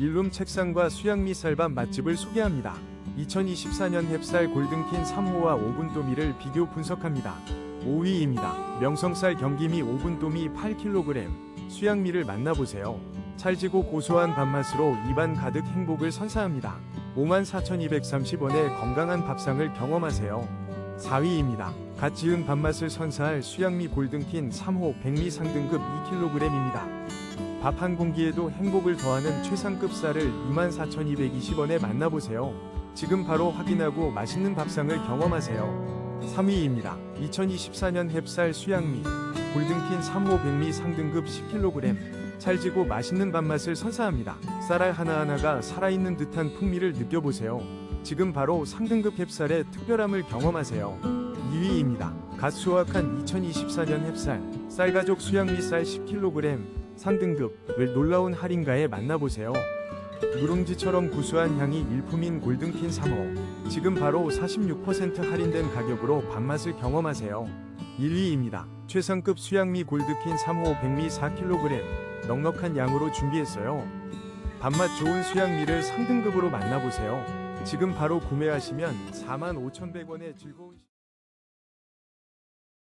일룸 책상과 수양미 쌀밥 맛집을 소개합니다. 2024년 햅쌀 골든킨 3호와 오븐도미를 비교 분석합니다. 5위입니다. 명성쌀 경기미 오븐도미 8kg, 수양미를 만나보세요. 찰지고 고소한 밥맛으로 입안 가득 행복을 선사합니다. 54,230원의 건강한 밥상을 경험하세요. 4위입니다. 갓 지은 밥맛을 선사할 수양미 골든킨 3호 백미 상등급 2kg입니다. 밥 한 공기에도 행복을 더하는 최상급 쌀을 24,220원에 만나보세요. 지금 바로 확인하고 맛있는 밥상을 경험하세요. 3위입니다. 2024년 햅쌀 수양미 골든킨 3호 백미 상등급 10kg 찰지고 맛있는 밥맛을 선사합니다. 쌀알 하나하나가 살아있는 듯한 풍미를 느껴보세요. 지금 바로 상등급 햅쌀의 특별함을 경험하세요. 2위입니다. 갓 수확한 2024년 햅쌀 쌀가족 수양미 쌀 10kg 상등급을 놀라운 할인가에 만나보세요. 누룽지처럼 구수한 향이 일품인 골든킨 3호 지금 바로 46% 할인된 가격으로 밥맛을 경험하세요. 1위입니다. 최상급 수양미 골드킨 3호 백미 4kg 넉넉한 양으로 준비했어요. 밥맛 좋은 수양미를 상등급으로 만나보세요. 지금 바로 구매하시면 45,100원의 즐거운 시-